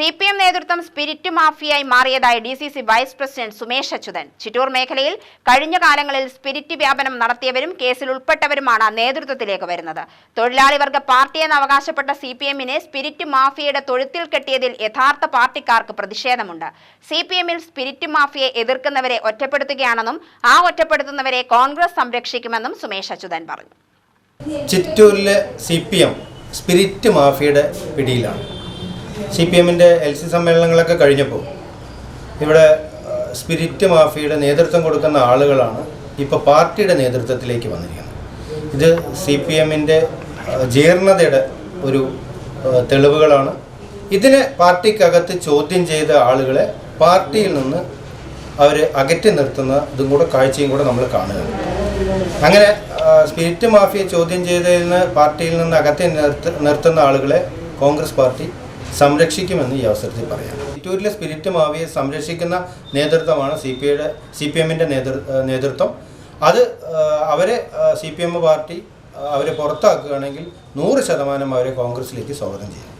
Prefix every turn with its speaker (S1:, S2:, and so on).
S1: C P M നേതൃത്വം spirit മാഫിയായി മാറിയതായി D C C vice president Sumesh Achuthan. Chittur മേഖലയിൽ കഴിഞ്ഞ കാലങ്ങളിൽ സ്പിരിറ്റ് വ്യാപനം നടത്തിയവരും കേസിൽ ഉൾപ്പെട്ടവരുമാണ് നേതൃത്വത്തിലേക്ക് വരുന്നത്. തൊഴിലാളി വർഗ പാർട്ടിയെന്ന് അവകാശപ്പെട്ട സി പി എമ്മിനെ സ്പിരിറ്റ് മാഫിയയുടെ തൊഴുത്തിൽ കെട്ടിയതിൽ യഥാർത്ഥ പാർട്ടിക്കാർക്ക് പ്രതിഷേധമുണ്ട്. സി പി എമ്മിൽ സ്പിരിറ്റ് മാഫിയെ എതിർക്കുന്നവരെ ഒറ്റപ്പെടുത്തുകയാണെന്നും ആ ഒറ്റപ്പെടുത്തുന്നവരെ കോൺഗ്രസ് സംരക്ഷിക്കുമെന്നും സുമേഷ് അച്യുതൻ പറഞ്ഞു.
S2: ചിറ്റൂരിലെ സി പി എം സ്പിരിറ്റ് മാഫിയയുടെ പിടിയിലാണ്. സി പി എമ്മിന്റെ എൽ സി സമ്മേളനങ്ങളൊക്കെ കഴിഞ്ഞപ്പോൾ ഇവിടെ സ്പിരിറ്റ് മാഫിയുടെ നേതൃത്വം കൊടുക്കുന്ന ആളുകളാണ് ഇപ്പോൾ പാർട്ടിയുടെ നേതൃത്വത്തിലേക്ക് വന്നിരിക്കുന്നത്. ഇത് സി പി എമ്മിന്റെ ജീർണതയുടെ ഒരു തെളിവുകളാണ്. ഇതിനെ പാർട്ടിക്കകത്ത് ചോദ്യം ചെയ്ത ആളുകളെ പാർട്ടിയിൽ നിന്ന് അവർ അകറ്റി നിർത്തുന്ന ഇതും കൂടെ കാഴ്ചയും കൂടെ നമ്മൾ കാണുക അങ്ങനെ സ്പിരിറ്റ് മാഫിയെ ചോദ്യം ചെയ്തതിൽ നിന്ന് പാർട്ടിയിൽ നിന്ന് അകറ്റി നിർത്തുന്ന ആളുകളെ കോൺഗ്രസ് പാർട്ടി സംരക്ഷിക്കുമെന്ന് ഈ അവസരത്തിൽ പറയാം. ചിറ്റൂരിലെ സ്പിരിറ്റ് മാവിയെ സംരക്ഷിക്കുന്ന നേതൃത്വമാണ് സി പി ഐയുടെ സി പി എമ്മിന്റെ നേതൃ നേതൃത്വം. അത് അവരെ സി പി എം പാർട്ടി അവരെ പുറത്താക്കുകയാണെങ്കിൽ നൂറ് ശതമാനം അവരെ കോൺഗ്രസിലേക്ക് സ്വാഗതം ചെയ്യും.